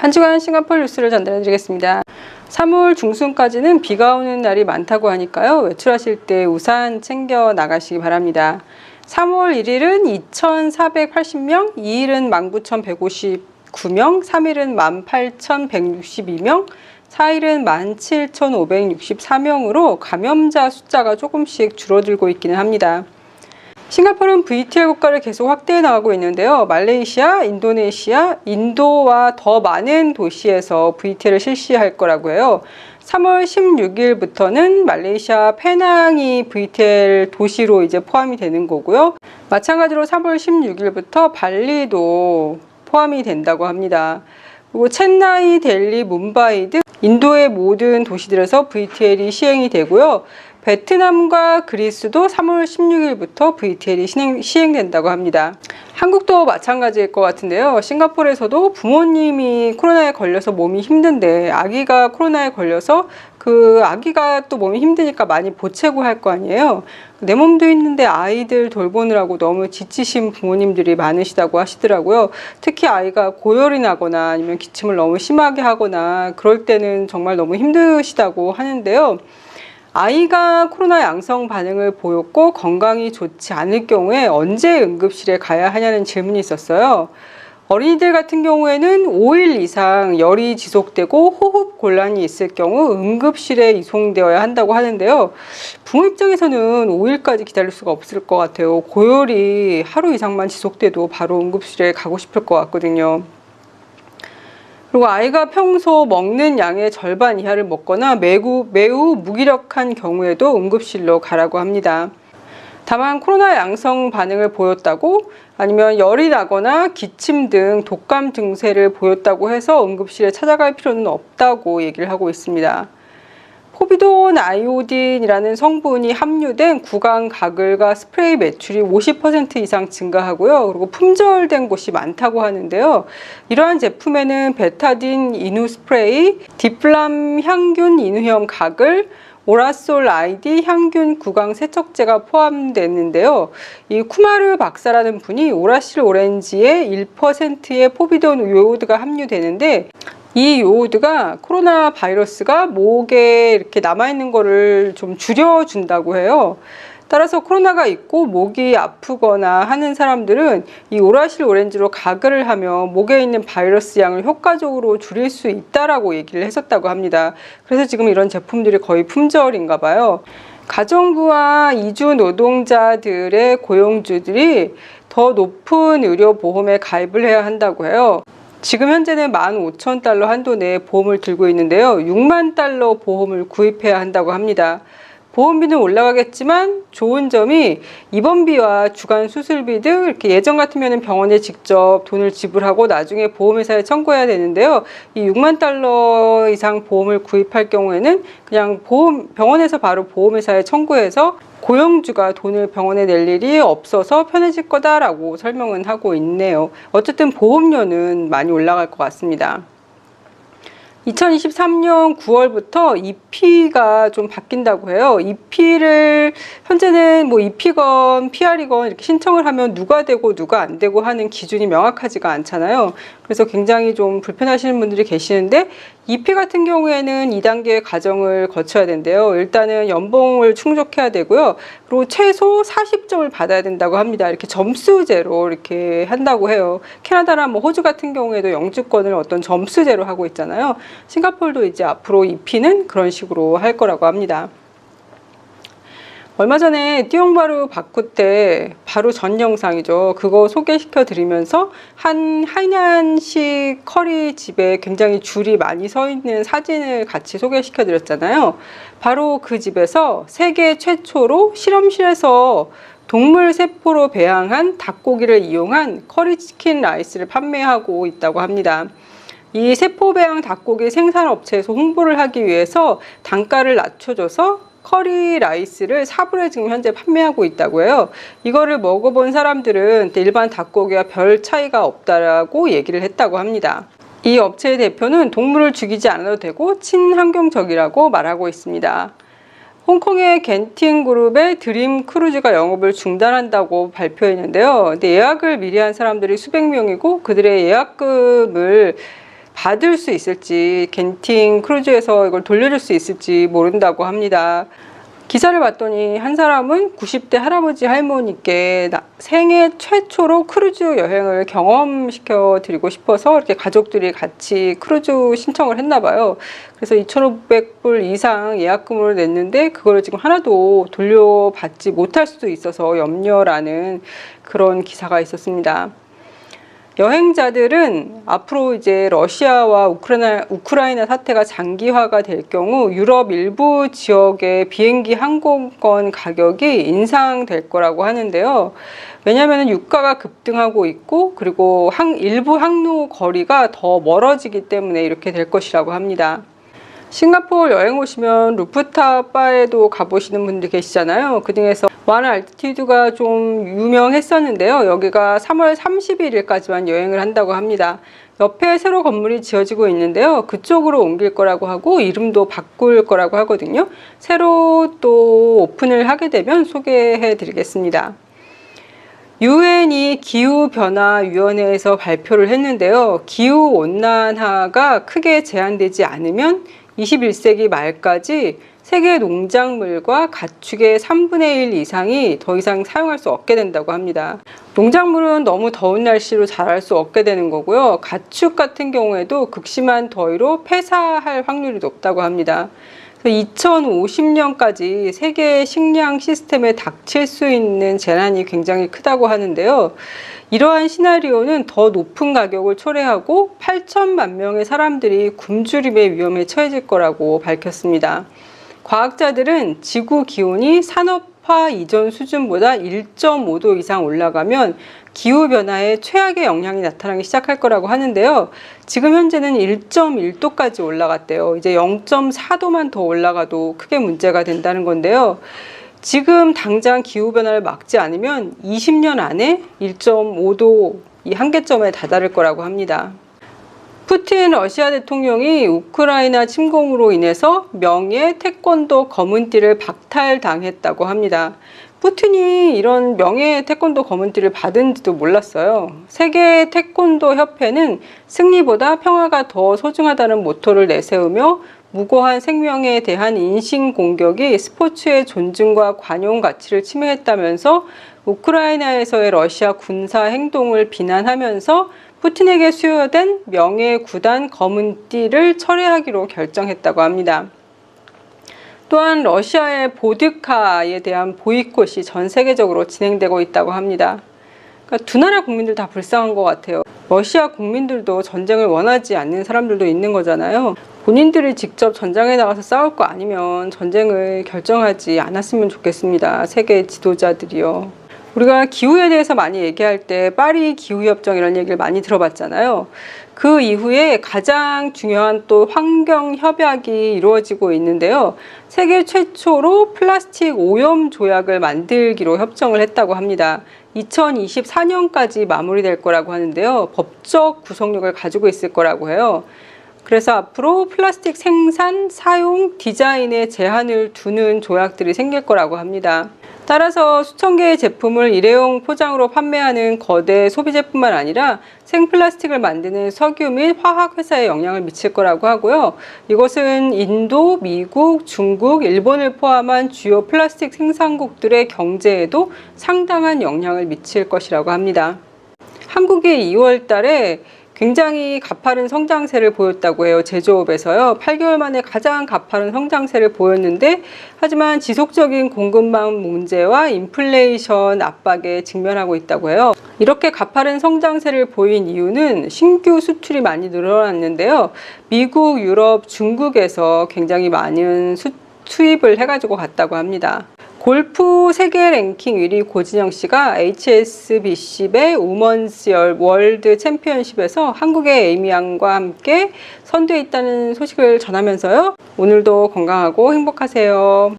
한 주간 싱가포르 뉴스를 전달해 드리겠습니다. 3월 중순까지는 비가 오는 날이 많다고 하니까요. 외출하실 때 우산 챙겨 나가시기 바랍니다. 3월 1일은 2,480명, 2일은 19,159명, 3일은 18,162명, 4일은 17,564명으로 감염자 숫자가 조금씩 줄어들고 있기는 합니다. 싱가포르는 VTL 국가를 계속 확대해 나가고 있는데요. 말레이시아, 인도네시아, 인도와 더 많은 도시에서 VTL을 실시할 거라고 해요. 3월 16일부터는 말레이시아 페낭이 VTL 도시로 이제 포함이 되는 거고요. 마찬가지로 3월 16일부터 발리도 포함이 된다고 합니다. 그리고 첸나이, 델리, 뭄바이 등 인도의 모든 도시들에서 VTL이 시행이 되고요. 베트남과 그리스도 3월 16일부터 VTL이 시행, 시행된다고 합니다. 한국도 마찬가지일 것 같은데요. 싱가포르에서도 부모님이 코로나에 걸려서 몸이 힘든데 아기가 코로나에 걸려서 그 아기가 또 몸이 힘드니까 많이 보채고 할 거 아니에요. 내 몸도 있는데 아이들 돌보느라고 너무 지치신 부모님들이 많으시다고 하시더라고요. 특히 아이가 고열이 나거나 아니면 기침을 너무 심하게 하거나 그럴 때는 정말 너무 힘드시다고 하는데요. 아이가 코로나 양성 반응을 보였고 건강이 좋지 않을 경우에 언제 응급실에 가야 하냐는 질문이 있었어요. 어린이들 같은 경우에는 5일 이상 열이 지속되고 호흡 곤란이 있을 경우 응급실에 이송되어야 한다고 하는데요. 부모 입장에서는 5일까지 기다릴 수가 없을 것 같아요. 고열이 하루 이상만 지속돼도 바로 응급실에 가고 싶을 것 같거든요. 그리고 아이가 평소 먹는 양의 절반 이하를 먹거나 매우, 매우 무기력한 경우에도 응급실로 가라고 합니다. 다만 코로나 양성 반응을 보였다고 아니면 열이 나거나 기침 등 독감 증세를 보였다고 해서 응급실에 찾아갈 필요는 없다고 얘기를 하고 있습니다. 포비돈 아이오딘이라는 성분이 함유된 구강 가글과 스프레이 매출이 50% 이상 증가하고요. 그리고 품절된 곳이 많다고 하는데요. 이러한 제품에는 베타딘 이누 스프레이, 디플람 향균 이누염 가글, 오라솔 아이디 향균 구강 세척제가 포함되는데요. 이 쿠마르 박사라는 분이 오라실 오렌지에 1%의 포비돈 요오드가 함유되는데 이 요오드가 코로나 바이러스가 목에 이렇게 남아있는 거를 좀 줄여준다고 해요. 따라서 코로나가 있고 목이 아프거나 하는 사람들은 이 오라실 오렌지로 가글을 하면 목에 있는 바이러스 양을 효과적으로 줄일 수 있다라고 얘기를 했었다고 합니다. 그래서 지금 이런 제품들이 거의 품절인가 봐요. 가정부와 이주 노동자들의 고용주들이 더 높은 의료보험에 가입을 해야 한다고 해요. 지금 현재는 15,000달러 한도 내에 보험을 들고 있는데요. 6만 달러 보험을 구입해야 한다고 합니다. 보험비는 올라가겠지만 좋은 점이 입원비와 주간 수술비 등 이렇게 예전 같으면 병원에 직접 돈을 지불하고 나중에 보험회사에 청구해야 되는데요. 이 6만 달러 이상 보험을 구입할 경우에는 그냥 보험 병원에서 바로 보험회사에 청구해서 고용주가 돈을 병원에 낼 일이 없어서 편해질 거다라고 설명은 하고 있네요. 어쨌든 보험료는 많이 올라갈 것 같습니다. 2023년 9월부터 EP가 좀 바뀐다고 해요. EP를 현재는 뭐 EP건 PR이건 이렇게 신청을 하면 누가 되고 누가 안 되고 하는 기준이 명확하지가 않잖아요. 그래서 굉장히 좀 불편하시는 분들이 계시는데 EP 같은 경우에는 2단계 과정을 거쳐야 된대요. 일단은 연봉을 충족해야 되고요. 그리고 최소 40점을 받아야 된다고 합니다. 이렇게 점수제로 이렇게 한다고 해요. 캐나다나 뭐 호주 같은 경우에도 영주권을 어떤 점수제로 하고 있잖아요. 싱가폴도 이제 앞으로 EP는 그런 식으로 할 거라고 합니다. 얼마 전에 띠용바루 바쿠 때 바로 전 영상이죠. 그거 소개시켜 드리면서 한 하이난식 커리 집에 굉장히 줄이 많이 서 있는 사진을 같이 소개시켜 드렸잖아요. 바로 그 집에서 세계 최초로 실험실에서 동물 세포로 배양한 닭고기를 이용한 커리 치킨 라이스를 판매하고 있다고 합니다. 이 세포 배양 닭고기 생산 업체에서 홍보를 하기 위해서 단가를 낮춰줘서 커리 라이스를 4불에 지금 현재 판매하고 있다고 해요. 이거를 먹어본 사람들은 일반 닭고기와 별 차이가 없다라고 얘기를 했다고 합니다. 이 업체의 대표는 동물을 죽이지 않아도 되고 친환경적이라고 말하고 있습니다. 홍콩의 겐팅 그룹의 드림 크루즈가 영업을 중단한다고 발표했는데요. 근데 예약을 미리 한 사람들이 수백 명이고 그들의 예약금을 받을 수 있을지 겐팅 크루즈에서 이걸 돌려줄 수 있을지 모른다고 합니다. 기사를 봤더니 한 사람은 90대 할아버지 할머니께 나- 생애 최초로 크루즈 여행을 경험시켜 드리고 싶어서 이렇게 가족들이 같이 크루즈 신청을 했나 봐요. 그래서 2,500불 이상 예약금을 냈는데 그거를 지금 하나도 돌려받지 못할 수도 있어서 염려라는 그런 기사가 있었습니다. 여행자들은 앞으로 이제 러시아와 우크라이나, 우크라이나 사태가 장기화가 될 경우 유럽 일부 지역의 비행기 항공권 가격이 인상될 거라고 하는데요. 왜냐하면 유가가 급등하고 있고 그리고 항, 일부 항로 거리가 더 멀어지기 때문에 이렇게 될 것이라고 합니다. 싱가포르 여행 오시면 루프탑 바에도 가보시는 분들 계시잖아요. 그 중에서 와는 알티튜드가 좀 유명했었는데요. 여기가 3월 31일까지만 여행을 한다고 합니다. 옆에 새로 건물이 지어지고 있는데요. 그쪽으로 옮길 거라고 하고 이름도 바꿀 거라고 하거든요. 새로 또 오픈을 하게 되면 소개해 드리겠습니다. 유엔이 기후변화위원회에서 발표를 했는데요. 기후온난화가 크게 제한되지 않으면 21세기 말까지 세계 농작물과 가축의 3분의 1 이상이 더 이상 사용할 수 없게 된다고 합니다. 농작물은 너무 더운 날씨로 자랄 수 없게 되는 거고요. 가축 같은 경우에도 극심한 더위로 폐사할 확률이 높다고 합니다. 2050년까지 세계 식량 시스템에 닥칠 수 있는 재난이 굉장히 크다고 하는데요. 이러한 시나리오는 더 높은 가격을 초래하고 8천만 명의 사람들이 굶주림의 위험에 처해질 거라고 밝혔습니다. 과학자들은 지구 기온이 산업 화 이전 수준보다 1.5도 이상 올라가면 기후변화에 최악의 영향이 나타나기 시작할 거라고 하는데요. 지금 현재는 1.1도까지 올라갔대요. 이제 0.4도만 더 올라가도 크게 문제가 된다는 건데요. 지금 당장 기후변화를 막지 않으면 20년 안에 1.5도 이 한계점에 다다를 거라고 합니다. 푸틴 러시아 대통령이 우크라이나 침공으로 인해서 명예 태권도 검은띠를 박탈당했다고 합니다. 푸틴이 이런 명예 태권도 검은띠를 받은지도 몰랐어요. 세계 태권도 협회는 승리보다 평화가 더 소중하다는 모토를 내세우며 무고한 생명에 대한 인신 공격이 스포츠의 존중과 관용 가치를 침해했다면서 우크라이나에서의 러시아 군사 행동을 비난하면서 푸틴에게 수여된 명예 구단 검은 띠를 철회하기로 결정했다고 합니다. 또한 러시아의 보드카에 대한 보이콧이 전 세계적으로 진행되고 있다고 합니다. 그러니까 두 나라 국민들 다 불쌍한 것 같아요. 러시아 국민들도 전쟁을 원하지 않는 사람들도 있는 거잖아요. 본인들이 직접 전장에 나가서 싸울 거 아니면 전쟁을 결정하지 않았으면 좋겠습니다. 세계 지도자들이요. 우리가 기후에 대해서 많이 얘기할 때 파리 기후협정 이런 얘기를 많이 들어봤잖아요. 그 이후에 가장 중요한 또 환경 협약이 이루어지고 있는데요. 세계 최초로 플라스틱 오염 조약을 만들기로 협정을 했다고 합니다. 2024년까지 마무리될 거라고 하는데요. 법적 구속력을 가지고 있을 거라고 해요. 그래서 앞으로 플라스틱 생산, 사용, 디자인에 제한을 두는 조약들이 생길 거라고 합니다. 따라서 수천 개의 제품을 일회용 포장으로 판매하는 거대 소비재뿐만 아니라 생플라스틱을 만드는 석유 및 화학 회사에 영향을 미칠 거라고 하고요. 이것은 인도, 미국, 중국, 일본을 포함한 주요 플라스틱 생산국들의 경제에도 상당한 영향을 미칠 것이라고 합니다. 한국이 2월 달에 굉장히 가파른 성장세를 보였다고 해요. 제조업에서요. 8개월 만에 가장 가파른 성장세를 보였는데 하지만 지속적인 공급망 문제와 인플레이션 압박에 직면하고 있다고 해요. 이렇게 가파른 성장세를 보인 이유는 신규 수출이 많이 늘어났는데요. 미국, 유럽, 중국에서 굉장히 많은 수, 수입을 해가지고 갔다고 합니다. 골프 세계 랭킹 1위 고진영 씨가 HSBC의 우먼스 월드 챔피언십에서 한국의 에이미 양과 함께 선두에 있다는 소식을 전하면서요. 오늘도 건강하고 행복하세요.